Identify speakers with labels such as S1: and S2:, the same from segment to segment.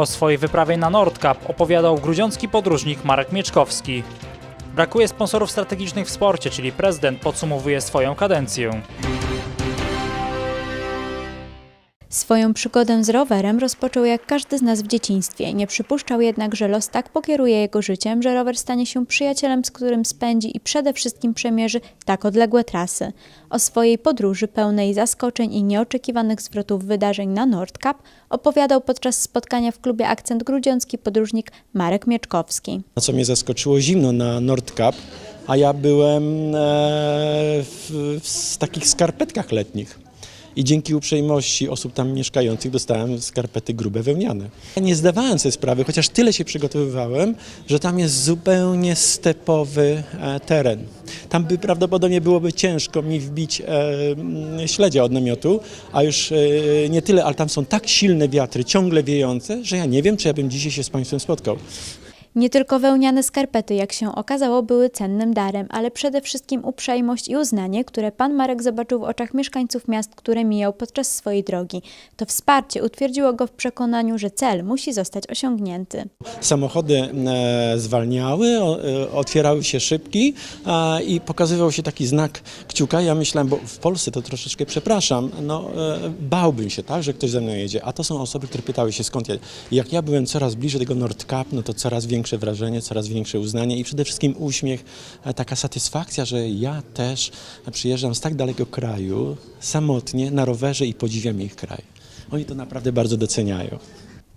S1: O swojej wyprawie na Nordkap opowiadał grudziącki podróżnik Marek Mieczkowski. Brakuje sponsorów strategicznych w sporcie, czyli prezydent podsumowuje swoją kadencję.
S2: Swoją przygodę z rowerem rozpoczął jak każdy z nas w dzieciństwie. Nie przypuszczał jednak, że los tak pokieruje jego życiem, że rower stanie się przyjacielem, z którym spędzi i przede wszystkim przemierzy tak odległe trasy. O swojej podróży pełnej zaskoczeń i nieoczekiwanych zwrotów wydarzeń na Nordkap opowiadał podczas spotkania w klubie Akcent Grudziącki podróżnik Marek Mieczkowski.
S3: Na co mnie zaskoczyło zimno na Nordkap, a ja byłem e, w, w takich skarpetkach letnich. I dzięki uprzejmości osób tam mieszkających dostałem skarpety grube wełniane. Ja Nie zdawałem sobie sprawy, chociaż tyle się przygotowywałem, że tam jest zupełnie stepowy e, teren. Tam by prawdopodobnie byłoby ciężko mi wbić e, mm, śledzia od namiotu, a już e, nie tyle, ale tam są tak silne wiatry, ciągle wiejące, że ja nie wiem, czy ja bym dzisiaj się z Państwem spotkał.
S2: Nie tylko wełniane skarpety, jak się okazało, były cennym darem, ale przede wszystkim uprzejmość i uznanie, które pan Marek zobaczył w oczach mieszkańców miast, które mijał podczas swojej drogi. To wsparcie utwierdziło go w przekonaniu, że cel musi zostać osiągnięty.
S3: Samochody e, zwalniały, e, otwierały się szybki i pokazywał się taki znak kciuka. Ja myślałem, bo w Polsce to troszeczkę przepraszam, no e, bałbym się, tak, że ktoś ze mną jedzie. A to są osoby, które pytały się skąd ja. Jak ja byłem coraz bliżej tego Nordkap, no to coraz większe wrażenie, coraz większe uznanie i przede wszystkim uśmiech, e, taka satysfakcja, że ja też przyjeżdżam z tak daleko kraju, samotnie, na rowerze i podziwiam ich kraj. Oni to naprawdę bardzo doceniają.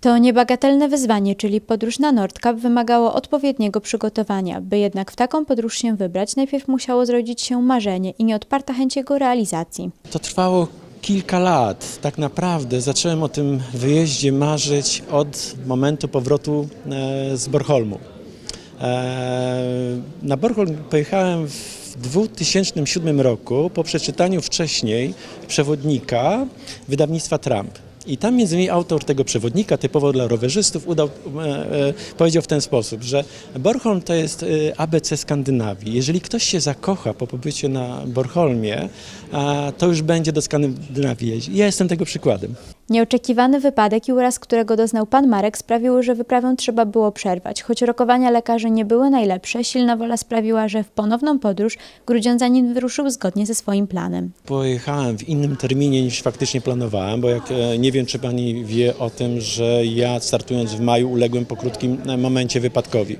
S2: To niebagatelne wyzwanie, czyli podróż na Nordkap, wymagało odpowiedniego przygotowania. By jednak w taką podróż się wybrać, najpierw musiało zrodzić się marzenie i nieodparta chęć jego realizacji.
S3: To trwało kilka lat. Tak naprawdę zacząłem o tym wyjeździe marzyć od momentu powrotu e, z Bornholmu. E, Na Bornholm pojechałem w 2007 roku po przeczytaniu wcześniej przewodnika wydawnictwa Trump. I tam między innymi autor tego przewodnika, typowo dla rowerzystów, udał, e, e, powiedział w ten sposób, że Bornholm to jest e, ABC Skandynawii. Jeżeli ktoś się zakocha po pobycie na Bornholmie, to już będzie do Skandynawii jeździć. Ja jestem tego przykładem.
S2: Nieoczekiwany wypadek i uraz, którego doznał pan Marek, sprawiły, że wyprawę trzeba było przerwać. Choć rokowania lekarzy nie były najlepsze, silna wola sprawiła, że w ponowną podróż grudziądzanin wyruszył zgodnie ze swoim planem.
S3: Pojechałem w innym terminie niż faktycznie planowałem, bo jak e, nie wiem, czy pani wie o tym, że ja startując w maju uległem po krótkim e, momencie wypadkowi.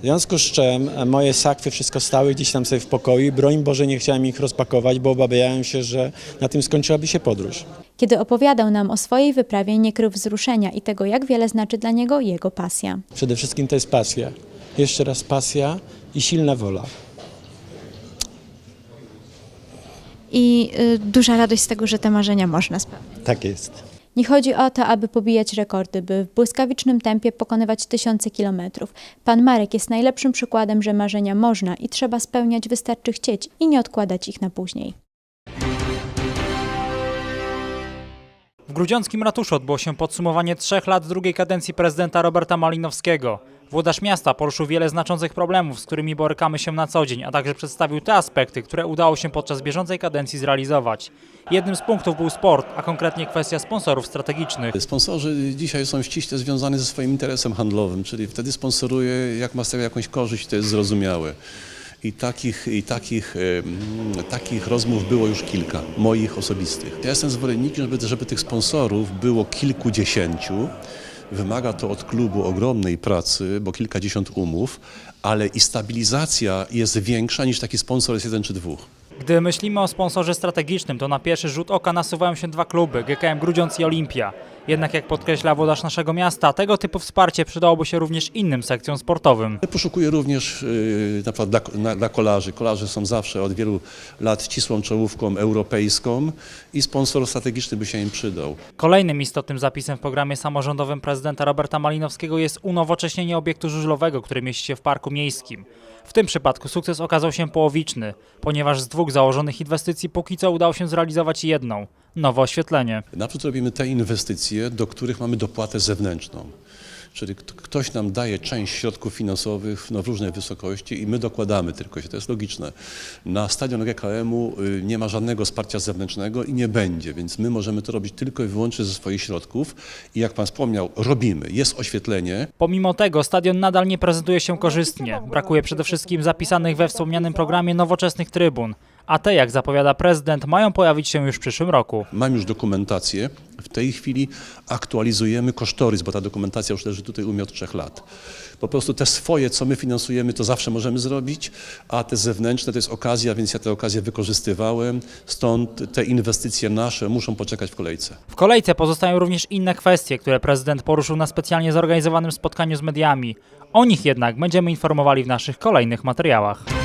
S3: W związku z czym e, moje sakwy wszystko stały gdzieś tam sobie w pokoju i broń Boże nie chciałem ich rozpakować, bo obawiałem się, że na tym skończyłaby się podróż.
S2: Kiedy opowiadał nam o swojej wyprawie, nie krył wzruszenia i tego, jak wiele znaczy dla niego jego pasja.
S3: Przede wszystkim to jest pasja. Jeszcze raz pasja i silna wola.
S2: I y, duża radość z tego, że te marzenia można spełnić.
S3: Tak jest.
S2: Nie chodzi o to, aby pobijać rekordy, by w błyskawicznym tempie pokonywać tysiące kilometrów. Pan Marek jest najlepszym przykładem, że marzenia można i trzeba spełniać, wystarczy chcieć i nie odkładać ich na później.
S1: W grudziąckim ratuszu odbyło się podsumowanie trzech lat drugiej kadencji prezydenta Roberta Malinowskiego. Włodarz miasta poruszył wiele znaczących problemów, z którymi borykamy się na co dzień, a także przedstawił te aspekty, które udało się podczas bieżącej kadencji zrealizować. Jednym z punktów był sport, a konkretnie kwestia sponsorów strategicznych.
S4: Sponsorzy dzisiaj są ściśle związani ze swoim interesem handlowym, czyli wtedy sponsoruje, jak ma z tego jakąś korzyść, to jest zrozumiałe. I takich, i takich, takich rozmów było już kilka, moich osobistych. Ja jestem zwolennikiem, żeby, żeby tych sponsorów było kilkudziesięciu. Wymaga to od klubu ogromnej pracy, bo kilkadziesiąt umów, ale i stabilizacja jest większa niż taki sponsor jest jeden czy dwóch.
S1: Gdy myślimy o sponsorze strategicznym, to na pierwszy rzut oka nasuwają się dwa kluby, GKM Grudziądz i Olimpia. Jednak jak podkreśla włodarz naszego miasta, tego typu wsparcie przydałoby się również innym sekcjom sportowym.
S4: Poszukuję również yy, na przykład dla, na, dla kolarzy. Kolarze są zawsze od wielu lat ścisłą czołówką europejską i sponsor strategiczny by się im przydał.
S1: Kolejnym istotnym zapisem w programie samorządowym prezydenta Roberta Malinowskiego jest unowocześnienie obiektu żużlowego, który mieści się w parku miejskim. W tym przypadku sukces okazał się połowiczny, ponieważ z dwóch założonych inwestycji póki co udało się zrealizować jedną nowe oświetlenie.
S4: Naprzód robimy te inwestycje, do których mamy dopłatę zewnętrzną. Czyli ktoś nam daje część środków finansowych no, w różnej wysokości i my dokładamy tylko się, to jest logiczne. Na stadion GKM-u y, nie ma żadnego wsparcia zewnętrznego i nie będzie, więc my możemy to robić tylko i wyłącznie ze swoich środków i jak pan wspomniał, robimy. Jest oświetlenie,
S1: Pomimo tego stadion nadal nie prezentuje się korzystnie. Brakuje przede wszystkim zapisanych we wspomnianym programie nowoczesnych trybun, a te, jak zapowiada prezydent, mają pojawić się już w przyszłym roku.
S4: Mam już dokumentację. W tej chwili aktualizujemy kosztorys, bo ta dokumentacja już leży tutaj u mnie od trzech lat. Po prostu te swoje, co my finansujemy, to zawsze możemy zrobić, a te zewnętrzne to jest okazja, więc ja tę okazję wykorzystywałem. Stąd te inwestycje nasze muszą poczekać w kolejce.
S1: W kolejce pozostają również inne kwestie, które prezydent poruszył na specjalnie zorganizowanym spotkaniu z mediami. O nich jednak będziemy informowali w naszych kolejnych materiałach.